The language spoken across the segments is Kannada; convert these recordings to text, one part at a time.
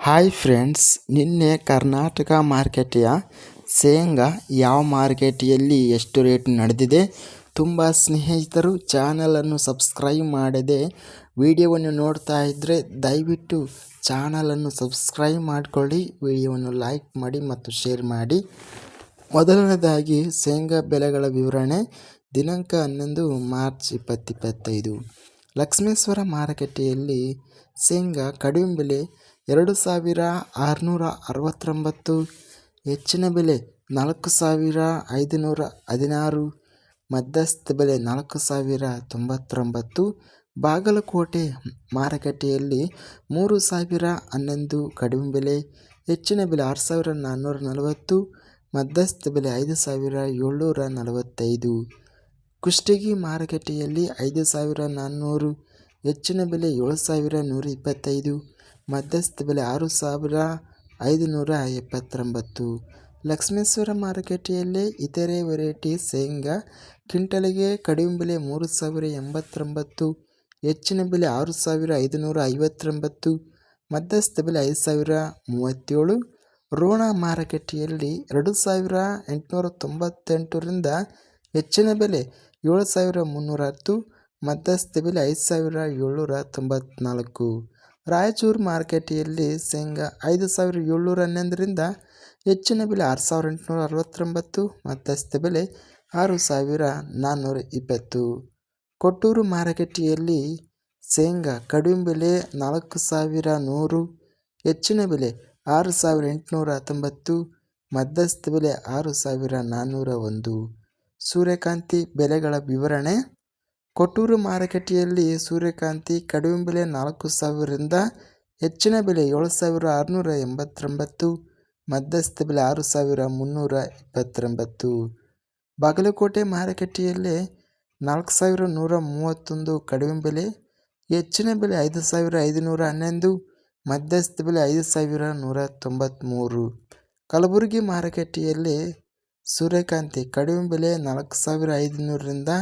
ಹಾಯ್ ಫ್ರೆಂಡ್ಸ್ ನಿನ್ನೆ ಕರ್ನಾಟಕ ಮಾರ್ಕೆಟಿಯ ಶೇಂಗಾ ಯಾವ ಮಾರ್ಕೆಟಿಯಲ್ಲಿ ಎಷ್ಟು ರೇಟ್ ನಡೆದಿದೆ ತುಂಬ ಸ್ನೇಹಿತರು ಚಾನಲನ್ನು ಸಬ್ಸ್ಕ್ರೈಬ್ ಮಾಡದೆ ವಿಡಿಯೋವನ್ನು ನೋಡ್ತಾ ಇದ್ದರೆ ದಯವಿಟ್ಟು ಚಾನಲನ್ನು ಸಬ್ಸ್ಕ್ರೈಬ್ ಮಾಡಿಕೊಳ್ಳಿ, ವಿಡಿಯೋವನ್ನು ಲೈಕ್ ಮಾಡಿ ಮತ್ತು ಶೇರ್ ಮಾಡಿ. ಮೊದಲನೇದಾಗಿ ಶೇಂಗಾ ಬೆಲೆಗಳ ವಿವರಣೆ. ದಿನಾಂಕ ಹನ್ನೊಂದು ಮಾರ್ಚ್ ಇಪ್ಪತ್ತಿಪ್ಪತ್ತೈದು ಲಕ್ಷ್ಮೇಶ್ವರ ಮಾರುಕಟ್ಟೆಯಲ್ಲಿ ಶೇಂಗಾ ಕಡಿಮೆ ಬೆಲೆ ಎರಡು ಸಾವಿರ ಆರುನೂರ ಅರವತ್ತೊಂಬತ್ತು, ಹೆಚ್ಚಿನ ಬೆಲೆ ನಾಲ್ಕು ಸಾವಿರ ಐದುನೂರ ಹದಿನಾರು, ಮಧ್ಯಸ್ಥ ಬೆಲೆ ನಾಲ್ಕು ಸಾವಿರ ತೊಂಬತ್ತೊಂಬತ್ತು, ಬಾಗಲಕೋಟೆ ಮಾರುಕಟ್ಟೆಯಲ್ಲಿ ಮೂರು ಸಾವಿರ ಹನ್ನೊಂದು, ಕಡಿಮೆ ಬೆಲೆ ಹೆಚ್ಚಿನ ಬೆಲೆ ಆರು ಸಾವಿರ ನಾನ್ನೂರ ನಲವತ್ತು, ಮಧ್ಯಸ್ಥ ಬೆಲೆ ಐದು ಸಾವಿರ ಏಳ್ನೂರ ನಲವತ್ತೈದು. ಕುಷ್ಟಗಿ ಮಾರುಕಟ್ಟೆಯಲ್ಲಿ ಐದು ಸಾವಿರ ನಾನ್ನೂರು, ಹೆಚ್ಚಿನ ಬೆಲೆ ಏಳು ಸಾವಿರ ನೂರ ಇಪ್ಪತ್ತೈದು. ಮಧ್ಯಸ್ಥ ಬೆಲೆ ಆರು ಸಾವಿರ ಐದುನೂರ ಎಪ್ಪತ್ತೊಂಬತ್ತು. ಲಕ್ಷ್ಮೇಶ್ವರ ಮಾರುಕಟ್ಟೆಯಲ್ಲಿ ಇತರೆ ವೆರೈಟಿ ಶೇಂಗಾ, ಕ್ವಿಂಟಲಿಗೆ ಕಡಿಮೆ ಬೆಲೆ ಮೂರು ಸಾವಿರ ಎಂಬತ್ತೊಂಬತ್ತು, ಹೆಚ್ಚಿನ ಬೆಲೆ ಆರು ಸಾವಿರ ಐದುನೂರ ಐವತ್ತೊಂಬತ್ತು, ಮಧ್ಯಸ್ಥ ಬೆಲೆ ಐದು ಸಾವಿರ ಮೂವತ್ತೇಳು. ರೋಣ ಮಾರುಕಟ್ಟೆಯಲ್ಲಿ ಎರಡು ಸಾವಿರ ಎಂಟುನೂರ ತೊಂಬತ್ತೆಂಟರಿಂದ ಹೆಚ್ಚಿನ ಬೆಲೆ ಏಳು ಸಾವಿರ ಮುನ್ನೂರ ಹತ್ತು, ಮಧ್ಯಸ್ಥ ಬೆಲೆ ಐದು ಸಾವಿರ ಏಳ್ನೂರ ತೊಂಬತ್ನಾಲ್ಕು. ರಾಯಚೂರು ಮಾರ್ಕೆಟಿಯಲ್ಲಿ ಶೇಂಗಾ ಐದು ಸಾವಿರ ಏಳ್ನೂರ ಹನ್ನೊಂದರಿಂದ ಹೆಚ್ಚಿನ ಬೆಲೆ ಆರು ಸಾವಿರ ಎಂಟುನೂರ ಅರವತ್ತೊಂಬತ್ತು, ಮಧ್ಯಸ್ಥ ಬೆಲೆ ಆರು ಸಾವಿರ ನಾನ್ನೂರ ಇಪ್ಪತ್ತು. ಕೊಟ್ಟೂರು ಮಾರುಕಟ್ಟೆಯಲ್ಲಿ ಶೇಂಗಾ ಕಡಿಮೆ ಬೆಲೆ ನಾಲ್ಕು ಸಾವಿರ ನೂರು, ಹೆಚ್ಚಿನ ಬೆಲೆ ಆರು ಸಾವಿರ ಎಂಟುನೂರ ಹತ್ತೊಂಬತ್ತು, ಮಧ್ಯಸ್ಥ ಬೆಲೆ ಆರು ಸಾವಿರ ನಾನ್ನೂರ ಒಂದು. ಸೂರ್ಯಕಾಂತಿ ಬೆಲೆಗಳ ವಿವರಣೆ ಕೊಟ್ಟೂರು ಮಾರುಕಟ್ಟೆಯಲ್ಲಿ ಸೂರ್ಯಕಾಂತಿ ಕಡಿಮೆ ಬೆಲೆ ನಾಲ್ಕು ಸಾವಿರದಿಂದ ಹೆಚ್ಚಿನ ಬೆಲೆ ಏಳು ಸಾವಿರ ಆರುನೂರ ಎಂಬತ್ತೊಂಬತ್ತು, ಮಧ್ಯಸ್ಥ ಬೆಲೆ ಆರು ಸಾವಿರ ಮುನ್ನೂರ ಇಪ್ಪತ್ತೊಂಬತ್ತು. ಬಾಗಲಕೋಟೆ ಮಾರುಕಟ್ಟೆಯಲ್ಲಿ ನಾಲ್ಕು ಸಾವಿರ ನೂರ ಮೂವತ್ತೊಂದು ಕಡಿಮೆ ಬೆಲೆ, ಹೆಚ್ಚಿನ ಬೆಲೆ ಐದು ಸಾವಿರ ಐದುನೂರ ಹನ್ನೊಂದು, ಮಧ್ಯಸ್ಥ ಬೆಲೆ ಐದು ಸಾವಿರ ನೂರ ತೊಂಬತ್ತ್ಮೂರು ಕಲಬುರಗಿ ಮಾರುಕಟ್ಟೆಯಲ್ಲಿ ಸೂರ್ಯಕಾಂತಿ ಕಡಿಮೆ ಬೆಲೆ ನಾಲ್ಕು ಸಾವಿರ ಐದುನೂರರಿಂದ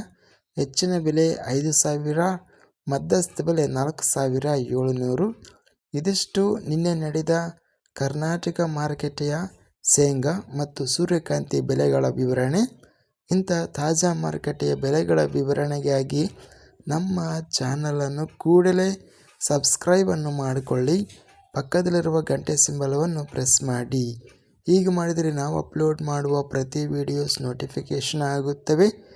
ಹೆಚ್ಚಿನ ಬೆಲೆ ಐದು ಸಾವಿರ, ಮಧ್ಯಸ್ಥ ಬೆಲೆ ನಾಲ್ಕು ಸಾವಿರ ಏಳುನೂರು. ಇದಿಷ್ಟು ನಿನ್ನೆ ನಡೆದ ಕರ್ನಾಟಕ ಮಾರುಕಟ್ಟೆಯ ಶೇಂಗಾ ಮತ್ತು ಸೂರ್ಯಕಾಂತಿ ಬೆಲೆಗಳ ವಿವರಣೆ. ಇಂಥ ತಾಜಾ ಮಾರುಕಟ್ಟೆಯ ಬೆಲೆಗಳ ವಿವರಣೆಗಾಗಿ ನಮ್ಮ ಚಾನಲನ್ನು ಕೂಡಲೇ ಸಬ್ಸ್ಕ್ರೈಬನ್ನು ಮಾಡಿಕೊಳ್ಳಿ. ಪಕ್ಕದಲ್ಲಿರುವ ಗಂಟೆ ಸಿಂಬಲವನ್ನು ಪ್ರೆಸ್ ಮಾಡಿ. ಹೀಗೆ ಮಾಡಿದರೆ ನಾವು ಅಪ್ಲೋಡ್ ಮಾಡುವ ಪ್ರತಿ ವಿಡಿಯೋಸ್ ನೋಟಿಫಿಕೇಷನ್ ಆಗುತ್ತವೆ.